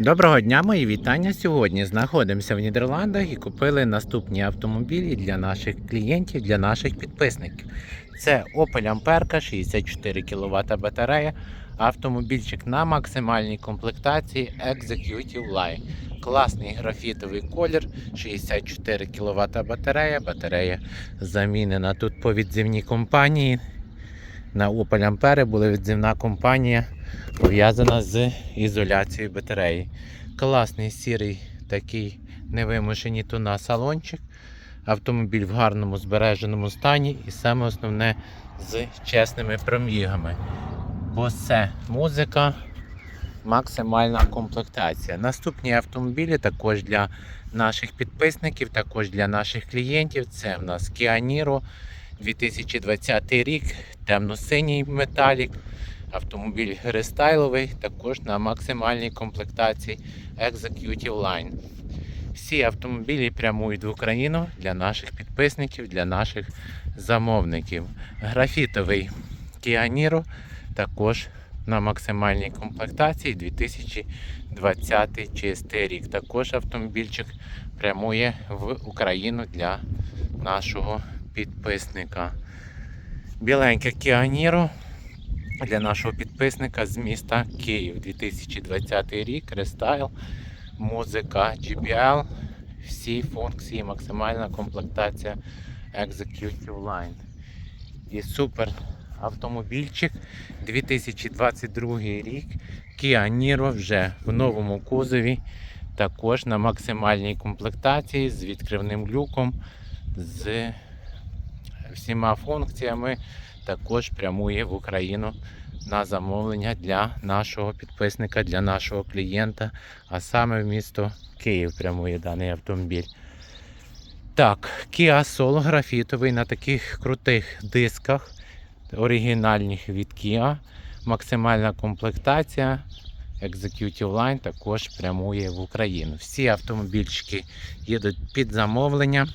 Доброго дня, мої вітання. Сьогодні знаходимося в Нідерландах і купили наступні автомобілі для наших клієнтів, для наших підписників. Це Opel Amperka 64 кВт батарея, автомобільчик на максимальній комплектації Executive Line. Класний графітовий колір, 64 кВт батарея. Батарея замінена тут по відзивній компанії. На Opel Ampere була відзивна компанія пов'язана з ізоляцією батареї. Класний сірий такий невимушені тона салончик. Автомобіль в гарному збереженому стані і саме основне з чесними промігами. Босе музика, максимальна комплектація. Наступні автомобілі також для наших підписників, також для наших клієнтів. Це в нас Kia Niro 2020 рік, темно-синій металік. Автомобіль рестайловий, також на максимальній комплектації Executive Line. Всі автомобілі прямують в Україну для наших підписників, для наших замовників. Графітовий Kia Niro також на максимальній комплектації 2020 чистий рік. Також автомобільчик прямує в Україну для нашого підписника. Біленьке Kia для нашого підписника з міста Київ 2020 рік, рестайл, музика GPL, всі функції, максимальна комплектація Executive Line. І супер автомобільчик 2022 рік. Kia Niro вже в новому кузові, також на максимальній комплектації з відкривним люком, з всіма функціями також прямує в Україну на замовлення для нашого підписника, для нашого клієнта, а саме в місто Київ прямує даний автомобіль. Так, Kia Soul графітовий на таких крутих дисках, оригінальних від Kia. Максимальна комплектація. Executive Line також прямує в Україну. Всі автомобільчики їдуть під замовлення.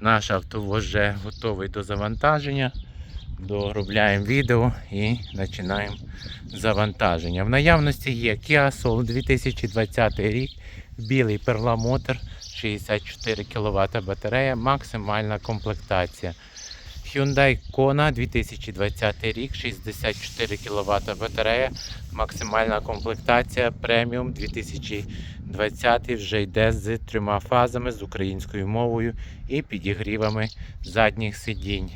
Наш автовоз вже готовий до завантаження. Доробляємо відео і починаємо завантаження. В наявності є Kia Soul 2020 рік, білий перламутр, 64 кВт батарея, максимальна комплектація. Hyundai Kona 2020 рік, 64 кВт батарея, максимальна комплектація преміум 2020 вже йде з трьома фазами з українською мовою і підігрівами задніх сидінь.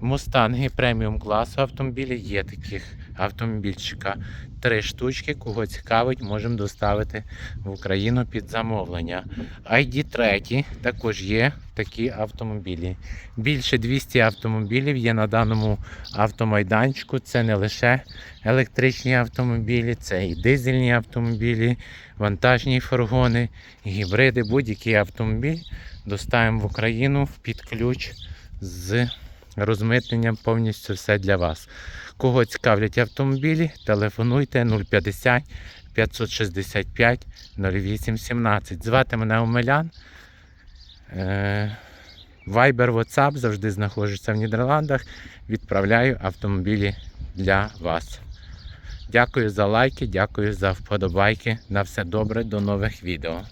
Мустанги преміум класу автомобілі є таких автомобільчика. Три штучки, кого цікавить, можемо доставити в Україну під замовлення. ID 3 також є такі автомобілі. Більше 200 автомобілів є на даному автомайданчику. Це не лише електричні автомобілі, це і дизельні автомобілі, вантажні фургони, гібриди, будь-який автомобіль доставимо в Україну під ключ з розмитненням повністю все для вас. Кого цікавлять автомобілі, телефонуйте 050 565 0817. Звати мене Омелян. Е, Viber, WhatsApp завжди знаходжуся в Нідерландах. Відправляю автомобілі для вас. Дякую за лайки, дякую за вподобайки. На все добре, до нових відео.